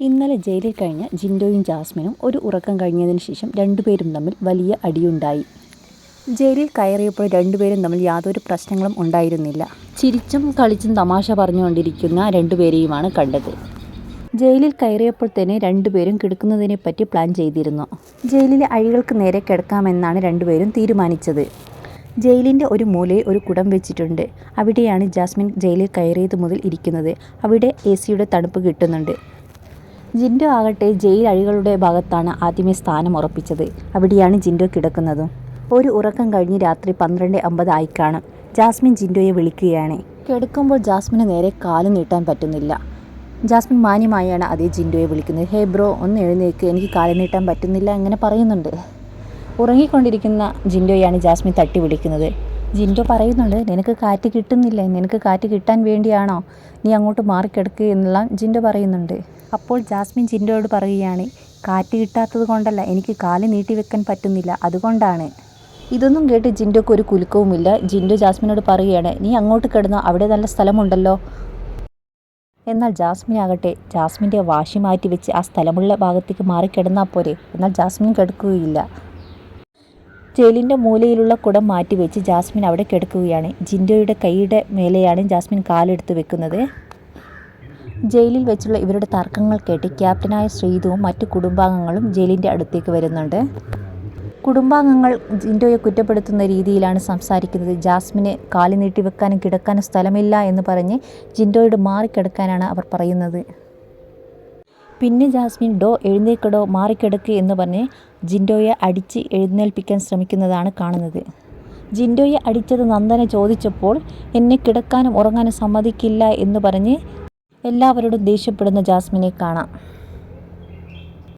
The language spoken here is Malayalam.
ഇന്നലെ ജയിലിൽ കഴിഞ്ഞ ജിൻഡോയും ജാസ്മിനും ഒരു ഉറക്കം കഴിഞ്ഞതിന് ശേഷം രണ്ടുപേരും തമ്മിൽ വലിയ അടിയുണ്ടായി. ജയിലിൽ കയറിയപ്പോൾ രണ്ടുപേരും തമ്മിൽ യാതൊരു പ്രശ്നങ്ങളും ഉണ്ടായിരുന്നില്ല. ചിരിച്ചും കളിച്ചും തമാശ പറഞ്ഞുകൊണ്ടിരിക്കുന്ന രണ്ടുപേരെയുമാണ് കണ്ടത്. ജയിലിൽ കയറിയപ്പോൾ തന്നെ രണ്ടുപേരും കിടക്കുന്നതിനെപ്പറ്റി പ്ലാൻ ചെയ്തിരുന്നു. ജയിലിലെ അഴികൾക്ക് നേരെ കിടക്കാമെന്നാണ് രണ്ടുപേരും തീരുമാനിച്ചത്. ജയിലിന്റെ ഒരു മൂലയിൽ ഒരു കുടം വെച്ചിട്ടുണ്ട്. അവിടെയാണ് ജാസ്മിൻ ജയിലിൽ കയറിയത് മുതൽ ഇരിക്കുന്നത്. അവിടെ എ സിയുടെ തണുപ്പ് കിട്ടുന്നുണ്ട്. ജിൻഡോ ആകട്ടെ ജയിൽ അഴികളുടെ ഭാഗത്താണ് ആദ്യമേ സ്ഥാനം ഉറപ്പിച്ചത്. അവിടെയാണ് ജിൻഡോ കിടക്കുന്നതും. ഒരു ഉറക്കം കഴിഞ്ഞ് രാത്രി പന്ത്രണ്ട് അമ്പത് ആയിക്കാണ്. കാണും ജാസ്മിൻ ജിൻഡോയെ വിളിക്കുകയാണ്. കിടക്കുമ്പോൾ ജാസ്മിന് നേരെ കാൽ നീട്ടാൻ പറ്റുന്നില്ല. ജാസ്മിൻ മാന്യമായാണ് അതേ ജിൻഡോയെ വിളിക്കുന്നത്. ഹേ ബ്രോ ഒന്ന് എഴുന്നേക്ക്. എനിക്ക് കാൽ നീട്ടാൻ പറ്റുന്നില്ല. അങ്ങനെ പറയുന്നുണ്ട്. ഉറങ്ങിക്കൊണ്ടിരിക്കുന്ന ജിൻഡോയാണ് ജാസ്മിൻ തട്ടി വിളിക്കുന്നത്. ജിൻഡോ പറയുന്നുണ്ട് നിനക്ക് കാറ്റ് കിട്ടുന്നില്ലേ? നിനക്ക് കാറ്റ് കിട്ടാൻ വേണ്ടിയാണോ നീ അങ്ങോട്ട് മാറിക്കിടക്കുക എന്നെല്ലാം ജിൻഡോ പറയുന്നുണ്ട്. അപ്പോൾ ജാസ്മിൻ ജിൻഡോയോട് പറയുകയാണ് കാറ്റ് കിട്ടാത്തത് കൊണ്ടല്ല എനിക്ക് കാൽ നീട്ടിവെക്കാൻ പറ്റുന്നില്ല. അതുകൊണ്ടാണ്. ഇതൊന്നും കേട്ട് ജിൻഡോക്ക് ഒരു കുലുക്കവുമില്ല. ജിൻഡോ ജാസ്മിനോട് പറയുകയാണ് നീ അങ്ങോട്ട് കിടന്നോ അവിടെ നല്ല സ്ഥലമുണ്ടല്ലോ. എന്നാൽ ജാസ്മിൻ ആകട്ടെ ജാസ്മിന്റെ വാശി മാറ്റി വെച്ച് ആ സ്ഥലമുള്ള ഭാഗത്തേക്ക് മാറിക്കിടന്നാൽ പോരെ. എന്നാൽ ജാസ്മിൻ കിടക്കുകയില്ല. ജയിലിന്റെ മൂലയിലുള്ള കുടം മാറ്റി വെച്ച് ജാസ്മിൻ അവിടെ കിടക്കുകയാണ്. ജിൻഡോയുടെ കൈയുടെ മേലെയാണ് ജാസ്മിൻ കാലെടുത്ത് വെക്കുന്നത്. ജയിലിൽ വെച്ചുള്ള ഇവരുടെ തർക്കങ്ങൾ കേട്ട് ക്യാപ്റ്റനായ ശ്രീതുവും മറ്റു കുടുംബാംഗങ്ങളും ജയിലിന്റെ അടുത്തേക്ക് വരുന്നുണ്ട്. കുടുംബാംഗങ്ങൾ ജിൻഡോയെ കുറ്റപ്പെടുത്തുന്ന രീതിയിലാണ് സംസാരിക്കുന്നത്. ജാസ്മിനെ കാലി നീട്ടി വെക്കാനും കിടക്കാനും സ്ഥലമില്ല എന്ന് പറഞ്ഞ് ജിൻഡോയോട് മാറിക്കിടക്കാനാണ് അവർ പറയുന്നത്. പിന്നെ ജാസ്മിൻ ഡോ എഴുന്നേക്കടോ മാറിക്കിടക്ക് എന്ന് പറഞ്ഞ് ജിൻഡോയെ അടിച്ച് എഴുന്നേൽപ്പിക്കാൻ ശ്രമിക്കുന്നതാണ് കാണുന്നത്. ജിൻഡോയെ അടിച്ചത് നന്ദന ചോദിച്ചപ്പോൾ എന്നെ കിടക്കാനും ഉറങ്ങാനും സമ്മതിക്കില്ല എന്ന് പറഞ്ഞ് എല്ലാവരോടും ദേഷ്യപ്പെടുന്ന ജാസ്മിനെ കാണാം.